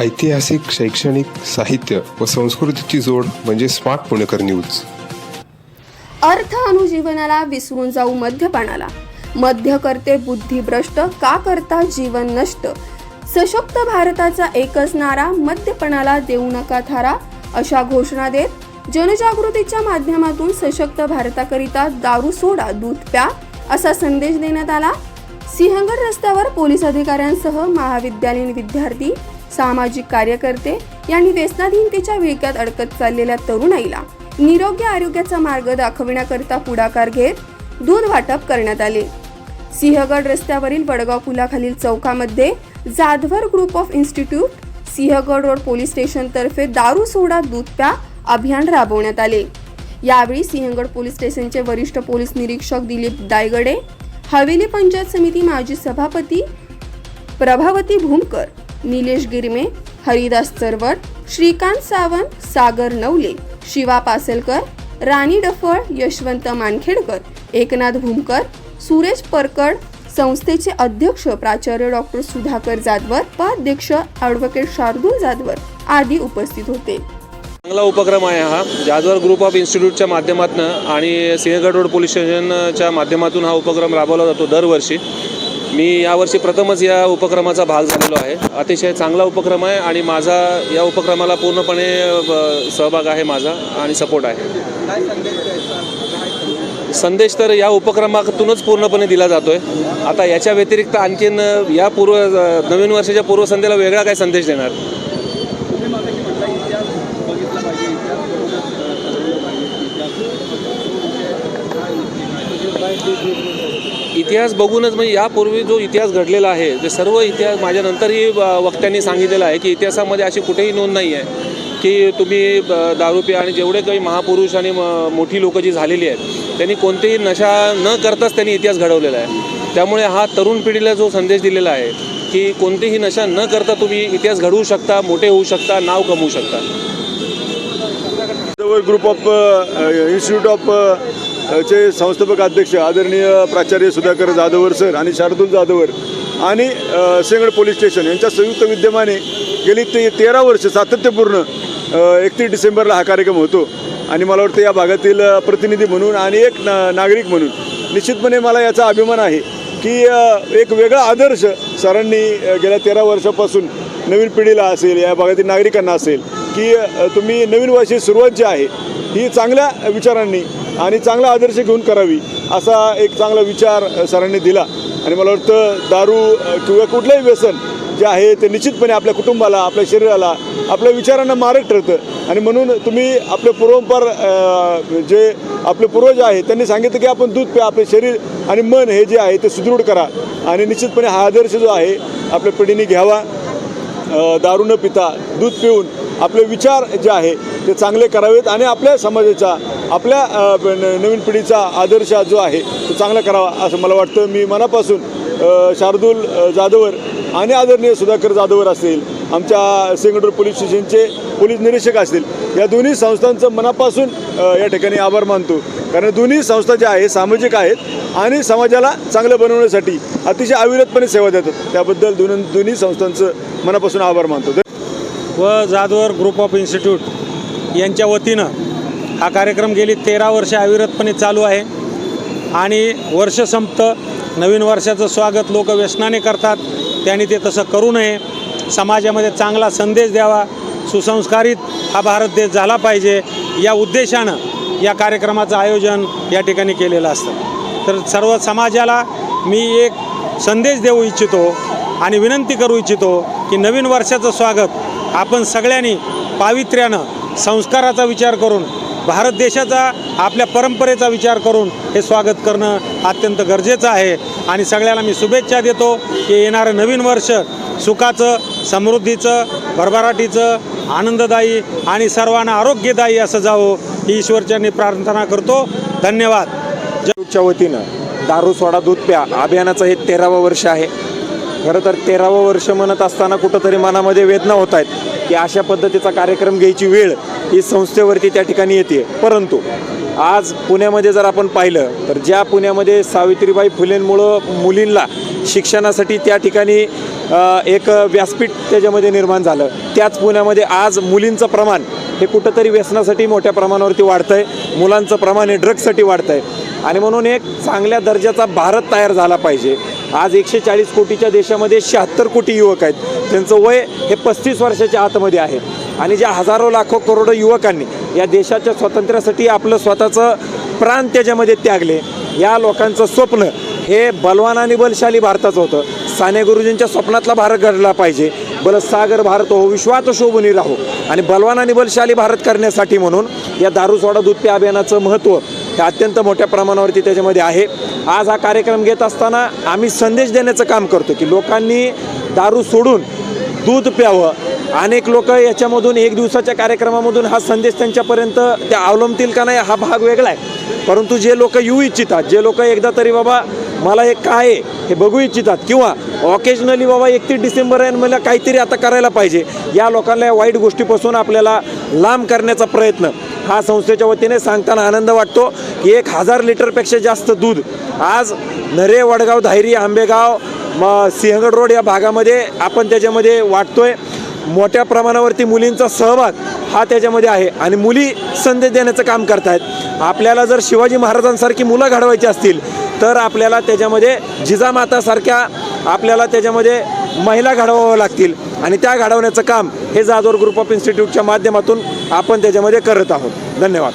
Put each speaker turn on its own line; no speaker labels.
ऐतिहासिक शैक्षणिक साहित्य व संस्कृतीची जोड म्हणजे स्मार्ट पुणेकर न्यूज.
अर्थ अनुजीवनाला विसरून जाऊ मद्यपानाला. मध्य करते बुद्धिभ्रष्ट का करता जीवन नष्ट? सशक्त भारताचा एकच नारा मद्यपणाला देऊ नका थारा अशा घोषणा देत जनजागृतीच्या माध्यमातून सशक्त भारताकरिता दारू सोडा दूध प्या असा संदेश देण्यात आला. सिंहगड रस्त्यावर पोलीस अधिकाऱ्यांसह महाविद्यालयीन विद्यार्थी सामाजिक कार्यकर्ते यांनी व्यसनाधीनतेच्या विळक्यात अडकत चाललेल्या तरुणाईला निरोगी आरोग्याचा मार्ग दाखविण्याकरिता पुढाकार घेत दूध वाटप करण्यात आले. सिंहगड रस्त्यावरील वडगाव पुलाखालील चौकामध्ये Jadhavar group of institute Sinhagad road police स्टेशनतर्फे दारू सोडा दूध प्या अभियान राबवण्यात आले. यावेळी सिंहगड पोलीस स्टेशनचे वरिष्ठ पोलीस निरीक्षक दिलीप दायगडे हवेली पंचायत समिती माजी सभापती प्रभावती भूमकर निलेश गिरमे हरिदास चरवट श्रीकांत सावंत सागर नवले शिवा पासेलकर राणी डफळ यशवंत मानखेडकर एकनाथ भूमकर सुरेश परकड संस्थेचे अध्यक्ष प्राचार्य डॉक्टर सुधाकर जाधवर उपाध्यक्ष ॲडव्होकेट शार्दूल जाधवर आदी उपस्थित होते.
चांगला उपक्रम आहे हा. जाधवर ग्रुप ऑफ इन्स्टिट्यूटच्या माध्यमातून आणि सिंहगड रोड पोलीस स्टेशनच्या माध्यमातून हा उपक्रम राबवला जातो दरवर्षी. मी यावर्षी प्रथमच या उपक्रमाचा भाग झालेलो आहे. अतिशय चांगला उपक्रम आहे आणि माझा या उपक्रमाला पूर्णपणे सहभाग आहे माझा आणि सपोर्ट आहे. संदेश तर या उपक्रमातूनच पूर्णपणे दिला जातोय. आता याच्या व्यतिरिक्त आणखीन या पूर्व नवीन वर्षाच्या पूर्वसंध्येला वेगळा काय संदेश देणार? इतिहास बघूनच म्हणजे यापूर्वी जो इतिहास घडलेला आहे ते सर्व इतिहास माझ्यानंतरही व- वक्त्यांनी सांगितलेलं आहे की इतिहासामध्ये अशी कुठेही नोंद नाही आहे की तुम्ही ब- दारू पिया आणि जेवढे काही महापुरुष आणि म- मोठी लोकं जी झालेली आहेत त्यांनी कोणतेही नशा न करताच त्यांनी इतिहास घडवलेला आहे. त्यामुळे हा तरुण पिढीला जो संदेश दिलेला आहे की कोणतीही नशा न करता तुम्ही इतिहास घडवू शकता मोठे होऊ शकता नाव कमवू शकता.
ग्रुप ऑफ इन्स्टिट्यूट ऑफ चे संस्थापक अध्यक्ष आदरणीय प्राचार्य सुधाकर जाधवर सर आणि शार्दूल जाधवर आणि सिंगड पोलीस स्टेशन यांच्या संयुक्त विद्यमाने गेली ते तेरा वर्ष सातत्यपूर्ण एकतीस डिसेंबरला हा कार्यक्रम होतो. आणि मला वाटतं या भागातील प्रतिनिधी म्हणून आणि एक ना नागरिक म्हणून निश्चितपणे मला याचा अभिमान आहे की एक वेगळा आदर्श सरांनी गेल्या तेरा वर्षापासून नवीन पिढीला असेल या भागातील नागरिकांना असेल की तुम्ही नवीन वर्षी सुरुवात जी आहे ही चांगल्या विचारांनी आणि चांगला आदर्श घेऊन करावी असा एक चांगला विचार सरांनी दिला. आणि मला वाटतं दारू किंवा कुठलंही व्यसन जे आहे ते निश्चितपणे आपल्या कुटुंबाला आपल्या शरीराला आपल्या विचारांना मारक ठरतं. आणि म्हणून तुम्ही आपले पूर्वंपार जे आपले पूर्वज आहे त्यांनी सांगितलं की आपण दूध प्या आपले शरीर आणि मन हे जे आहे ते सुदृढ करा. आणि निश्चितपणे हा आदर्श जो आहे आपल्या पिढीने घ्यावा. दारू न पिता दूध पिऊन आपले विचार जे आहे ते चांगले करावेत आणि आपल्या समाजाचा आपल्या न- नवीन पिढीचा आदर्श जो आहे तो चांगला करावा असं मला वाटतं. मी मनापासून शार्दूल जाधवर आणि आदरणीय सुधाकर जाधवर असतील आमच्या सिंगडोर पोलीस स्टेशनचे पोलीस निरीक्षक असतील या दोन्ही संस्थांचं मनापासून या ठिकाणी आभार मानतो. कारण दोन्ही संस्था ज्या आहेत सामाजिक आहेत आणि समाजाला चांगलं बनवण्यासाठी अतिशय अविरतपणे सेवा देतात. त्याबद्दल दोन दोन्ही संस्थांचं मनापासून आभार मानतो.
व जाधवर ग्रुप ऑफ इन्स्टिट्यूट यांच्या वतीनं हा कार्यक्रम गेली तेरा वर्षे अविरतपणे चालू आहे. आणि वर्ष संपतं नवीन वर्षाचं स्वागत लोक व्यसनाने करतात. त्यांनी ते तसं करू नये. समाजामध्ये चांगला संदेश द्यावा. सुसंस्कारित हा भारत देश झाला पाहिजे. या उद्देशानं या कार्यक्रमाचं आयोजन या ठिकाणी केलेलं असतं. तर सर्व समाजाला मी एक संदेश देऊ इच्छितो आणि विनंती करू इच्छितो की नवीन वर्षाचं स्वागत आपण सगळ्यांनी पावित्र्यानं संस्काराचा विचार करून भारत देशाचा आपल्या परंपरेचा विचार करून हे स्वागत करणं अत्यंत गरजेचं आहे. आणि सगळ्याला मी शुभेच्छा देतो की येणारं नवीन वर्ष सुखाचं समृद्धीचं भरभराटीचं आनंददायी आणि सर्वांना आरोग्यदायी असं जावं ही ईश्वरच्यांनी प्रार्थना करतो. धन्यवाद.
जगच्या वतीनं दारू सोडा दूध प्या अभियानाचं हे तेरावं वर्ष आहे. खरं तर तेरावं वर्ष म्हणत असताना कुठंतरी मनामध्ये वेदना होत आहेत की अशा पद्धतीचा कार्यक्रम घ्यायची वेळ ही संस्थेवरती त्या ठिकाणी येते. परंतु आज पुण्यामध्ये जर आपण पाहिलं तर ज्या पुण्यामध्ये सावित्रीबाई फुलेंमुळं मुलींना शिक्षणासाठी त्या ठिकाणी एक व्यासपीठ त्याच्यामध्ये निर्माण झालं. त्याच पुण्यामध्ये आज मुलींचं प्रमाण हे कुठंतरी व्यसनासाठी मोठ्या प्रमाणावरती वाढतं आहे मुलांचं प्रमाण हे ड्रग्ससाठी वाढतं आहे आणि म्हणून एक चांगल्या दर्जाचा भारत तयार झाला पाहिजे. आज एकशे चाळीस कोटीच्या देशामध्ये शहात्तर कोटी युवक आहेत. त्यांचं वय हे पस्तीस वर्षाच्या आतमध्ये आहे. आणि ज्या हजारो लाखो करोडो युवकांनी या देशाच्या स्वातंत्र्यासाठी आपलं स्वतःचं प्राण त्याच्यामध्ये त्यागले. या लोकांचं स्वप्न हे बलवान आणि बलशाली भारताचं होतं. साने गुरुजींच्या स्वप्नातला भारत घडला पाहिजे. बलसागर भारत हो विश्वात शोभनी राहो. आणि बलवान आणि बलशाली भारत करण्यासाठी म्हणून या दारू सोडा दूध अभियानाचं महत्त्व हे अत्यंत मोठ्या प्रमाणावरती त्याच्यामध्ये आहे. आज हा कार्यक्रम घेत असताना आम्ही संदेश देण्याचं काम करतो की लोकांनी दारू सोडून दूध प्यावं. अनेक लोक याच्यामधून एक दिवसाच्या कार्यक्रमामधून हा संदेश त्यांच्यापर्यंत ते अवलंबतील का नाही हा भाग वेगळा आहे. परंतु जे लोक येऊ इच्छितात जे लोक एकदा तरी बाबा मला हे काय आहे हे बघू इच्छितात किंवा ऑकेजनली बाबा एकतीस डिसेंबर आहे मला काहीतरी आता करायला पाहिजे या लोकांना या वाईट गोष्टीपासून आपल्याला लांब करण्याचा प्रयत्न हा संस्थेच्या वतीने सांगताना आनंद वाटतो की एक हजार लिटरपेक्षा जास्त दूध आज नरे वडगाव धायरी आंबेगाव म सिंहगड रोड या भागामध्ये आपण त्याच्यामध्ये वाटतोय. मोठ्या प्रमाणावरती मुलींचा सहभाग हा त्याच्यामध्ये आहे आणि मुली संदेश देण्याचं काम करतायत. आपल्याला जर शिवाजी महाराजांसारखी मुलं घडवायची असतील तर आपल्याला त्याच्यामध्ये जिजामातासारख्या आपल्याला त्याच्यामध्ये महिला घडवावं लागतील. आणि त्या घडवण्याचं काम हे जाधवर ग्रुप ऑफ इन्स्टिट्यूटच्या माध्यमातून आपण त्याच्यामध्ये करत आहोत. धन्यवाद.